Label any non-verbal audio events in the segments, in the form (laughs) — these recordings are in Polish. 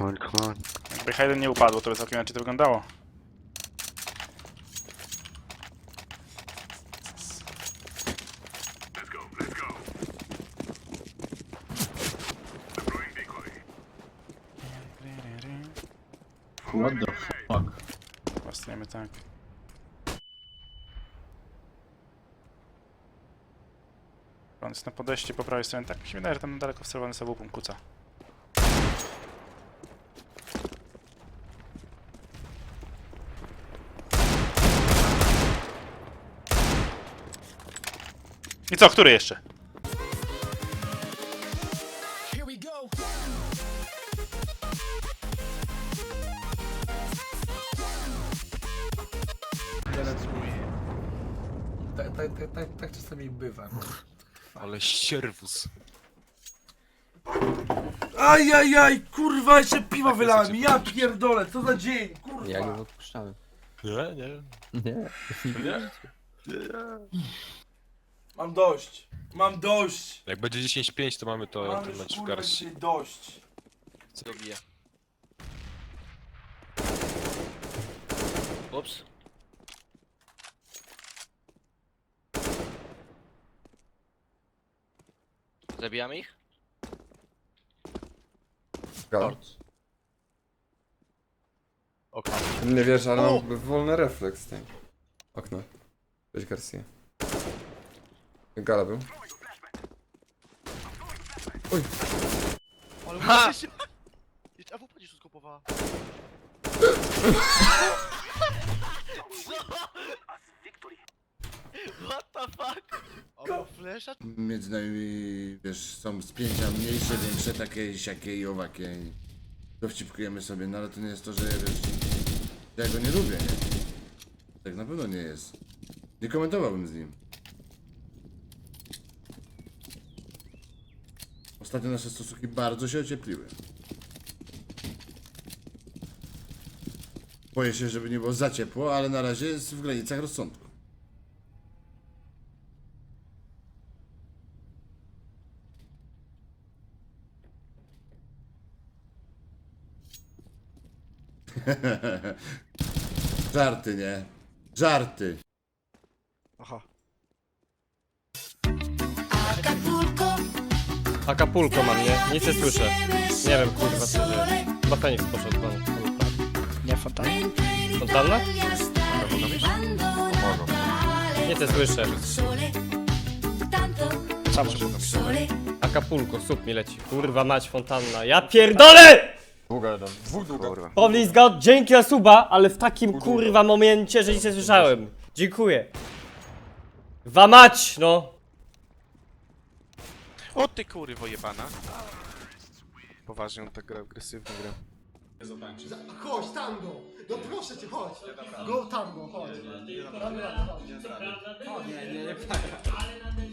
Come on, come on. Jakby Hayden nie upadło, to by całkiem inaczej to wyglądało. What the fuck? Pasujemy tak. On jest na podejście po prawej stronie. Tak mi się wydaje, że tam daleko wcelowany sobie łupem kuca. I co, który jeszcze? Tak, tak, tak, tak, tak czasami bywa. No. Ale ścierwus. Ajajaj, kurwa, jeszcze piwa wylałem, ja pierdolę, co za dzień, kurwa. Ja go odpuszczałem. Nie, nie. Nie. (laughs) Mam dość, mam dość. Jak będzie 10-5 to mamy to Mam ten już mecz w kurwa garści. dzisiaj dość. Co robię? Ups. Zabijamy ich? Galt. Okno. Nie wiesz, ale mam wolny refleks tej. Okno. Weź Garcia. Gala był. Oj, Ha! Jeszcze AWP nie skopowała. (laughs) What the fuck? O, flesza? Między nami, wiesz, są spięcia mniejsze, większe, takie, siakie i owakie. i Dowcipkujemy sobie, no ale to nie jest to, że wiesz, ja go nie lubię, nie? Tak na pewno nie jest. Nie komentowałbym z nim. Ostatnio nasze stosunki bardzo się ociepliły. Boję się, żeby nie było za ciepło, ale na razie jest w granicach rozsądku. (laughs) Żarty, nie? Żarty. Acapulco mam, nie? Nic nie słyszę. Nie wiem, kurwa, co się dzieje. Chyba Feniks poszedł pan. Nie, fontanna? Fontanna? Nie słyszę. Sam. Acapulco, sup mi leci. Kurwa mać, fontanna. Ja pierdolę! Długa jeden. Dwóch długa. Kurwa. God, dzięki za suba, ale w takim kurwa momencie, że nic nie słyszałem. Dziękuję. Wa mać, no. O ty kurwo jebana. Poważnie on tak gra agresywnie gra. Chodź, tango! No proszę cię, chodź! Go tango, chodź! Nie, nie, nie,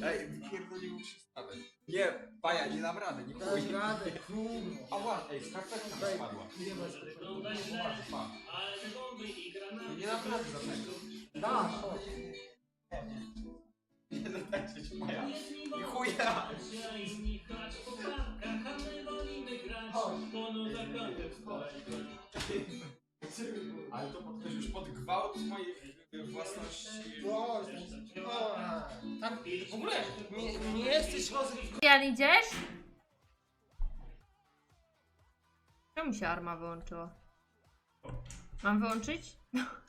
Ej, pierdolił się stale. Nie, paja, nie dam rady, nie chuj. radę, kurwa! A właśnie, ej, skarpetka mi spadła. Poważnie, pa. Nie dam rady za tego. Dasz, chodź! Nie dajcie się, paja. I chuja! Ale to pod, już pod gwałt mojej własności. Chodź! Tak, w ogóle nie, nie jesteś rozrywką. Jan, idziesz? Czemu się arma wyłączyła? Mam wyłączyć? (laughs)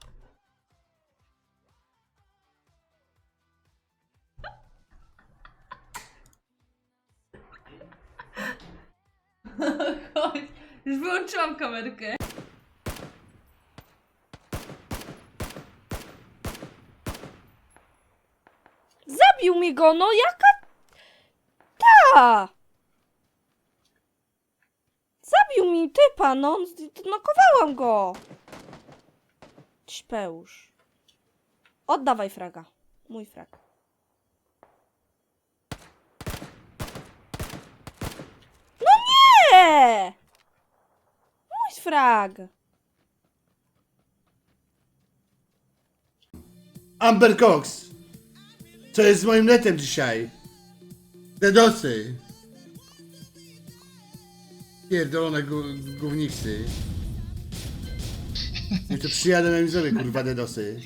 (laughs) Chodź, już wyłączyłam kamerkę. Zabił mi go, no jaka... Ta! Zabił mi typa, no, nokowałam go. Ćpełusz. Oddawaj fraga. Mój frag. No nie! Mój frag. Amber Cox! Co jest z moim netem dzisiaj? Dedosy! Pierdolone gu- gówniksy. Nie to przyjadę na zrobię, kurwa, dedosy.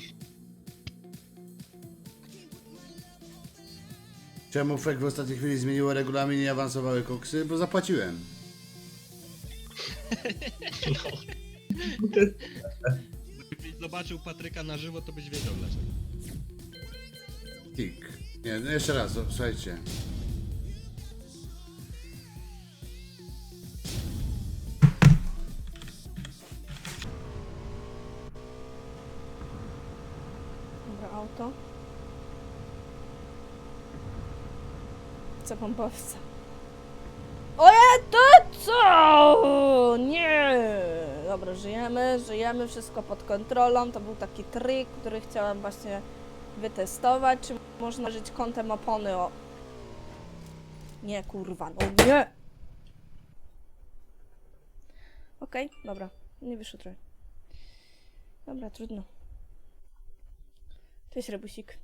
Czemu Fek w ostatniej chwili zmieniło regulamin i awansowały koksy? Bo zapłaciłem. Gdybyś zobaczył Patryka na żywo, to byś wiedział dlaczego. Tik. Nie, no jeszcze raz, o, słuchajcie. Dobra, auto. Chcę pompowca. Oje, to co? Nie! Dobra, żyjemy, żyjemy, wszystko pod kontrolą. To był taki trik, który chciałam właśnie wytestować, czy można żyć kątem opony o... Nie, kurwa, no nie! Okej, dobra, nie wyszło trochę. Dobra, trudno. Cześć, Rebusik.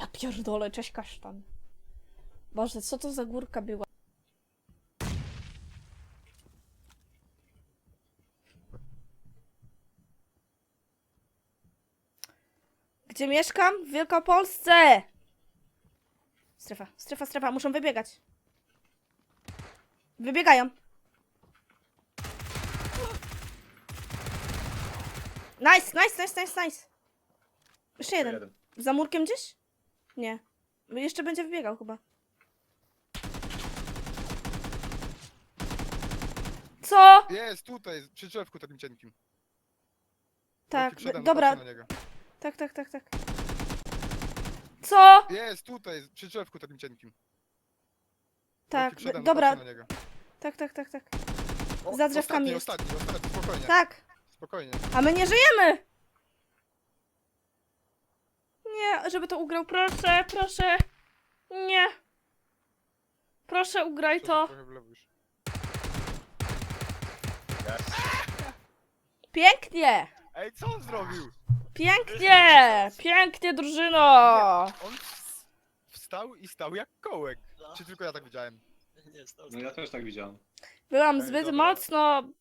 Ja pierdolę, cześć kasztan. Boże, co to za górka była? Gdzie mieszkam? W Wielkopolsce! Strefa, strefa, strefa, muszą wybiegać. Wybiegają. Nice, nice, nice, nice, nice. Jeszcze jeden. Za murkiem gdzieś? Nie. Jeszcze będzie wybiegał chyba. Co? Jest, tutaj, przy drzewku takim cienkim. Tak, Przede mną, dobra. patrzę na niego. Tak, tak, tak, tak. Co? Jest, tutaj, przy drzewku takim cienkim. Tak, Przede mną, dobra. patrzę na niego. Tak, tak, tak, tak. O, Za drzewkami ostatni, jest. Ostatni, ostatni, spokojnie. Tak. Spokojnie. A my nie żyjemy! Nie, żeby to ugrał, proszę, proszę. Nie. Proszę, ugraj to. Trochę w lewo już. Pięknie! Ej, co on zrobił? Pięknie! Pięknie, drużyno! On wstał i stał jak kołek. Czy tylko ja tak widziałem? No ja też tak widziałem. Byłam Ej, zbyt dobra. mocno Krakałem.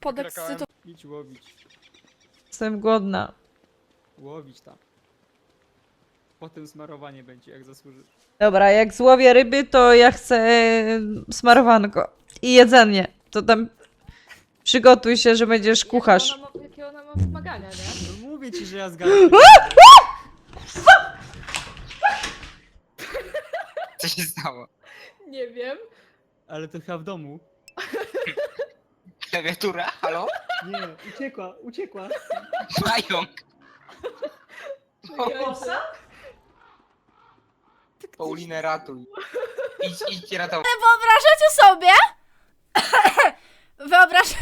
podekscytowana. Idź łowić. Jestem głodna. Łowić tam. Potem smarowanie będzie, jak zasłużysz. Dobra, jak złowię ryby, to ja chcę smarowanko i jedzenie. To tam przygotuj się, że będziesz kucharz. Jakie ona ma wymagania, nie? Mówię ci, że ja (laughs) zgadzam. Co się stało? Nie wiem. Ale to chyba w domu. Klawiatura? Halo? Nie, uciekła, uciekła. Pająk! Paulinę ratuj. Idź, idź ratować. Wyobrażacie sobie? (coughs) Wyobraź...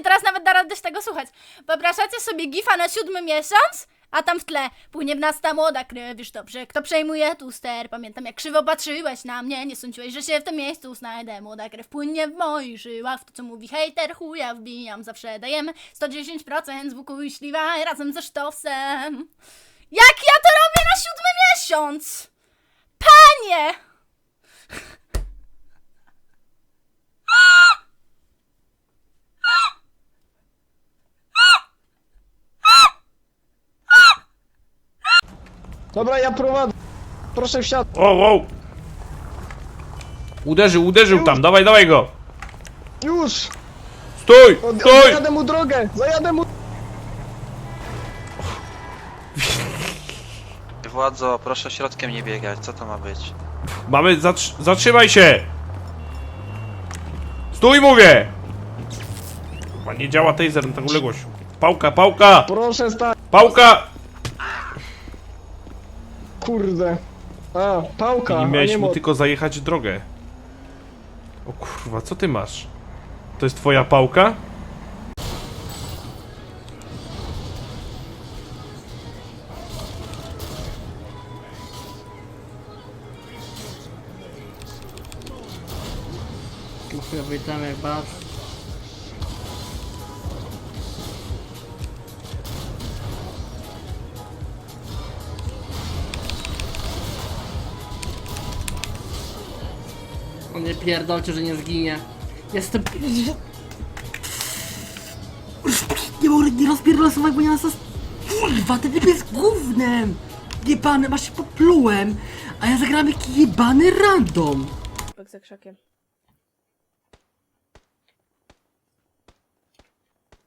Właśnie, teraz nawet da radę tego słuchać. Wyobrażacie sobie gifa na siódmy miesiąc? A tam w tle płyniewnasta młoda krew, wiesz dobrze, kto przejmuje tu ster. Pamiętam jak krzywo patrzyłeś na mnie, nie sądziłeś, że się w tym miejscu znajdę. Młoda krew płynie w moich żyłach, w to co mówi hejter, chuja wbijam, zawsze dajemy 110% z łuku i śliwa razem ze sztosem. Jak ja to robię na siódmy miesiąc? Panie! Dobra, ja prowadzę. Proszę wsiadać. O, wow! Uderzył, uderzył tam, dawaj, dawaj go! Już! Stój! Od- Stój! Zajadę mu drogę! Zajadę mu... Władzo, proszę środkiem nie biegać, co to ma być? Mamy, zatr zatrzymaj się! Stój, mówię! Chyba nie działa taser na taką odległość. Pałka, pałka! Proszę stać. Pałka! Kurde. A, pałka, Nie a miałeś nie mu mo- tylko zajechać drogę. O kurwa, co ty masz? To jest twoja pałka? Tam jak bas. Pierdolcie, że nie zginie. Jestem... Nie mogę, nie rozpierdolę sobie, bo nie ma sens... Kurwa, ten typ jest gównem! Jebany, masz się poplułem, a ja zagrałem jaki jebany random! Za krzakiem.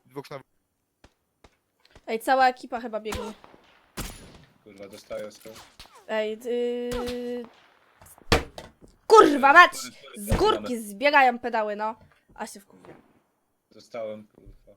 Dwóch na... Ej, cała ekipa chyba biegnie. Kurwa, dostaję skąd. Ej, yy... Kurwa mać! Z górki zbiegają pedały, no. A się wkurwiam. Zostałem, kurwa.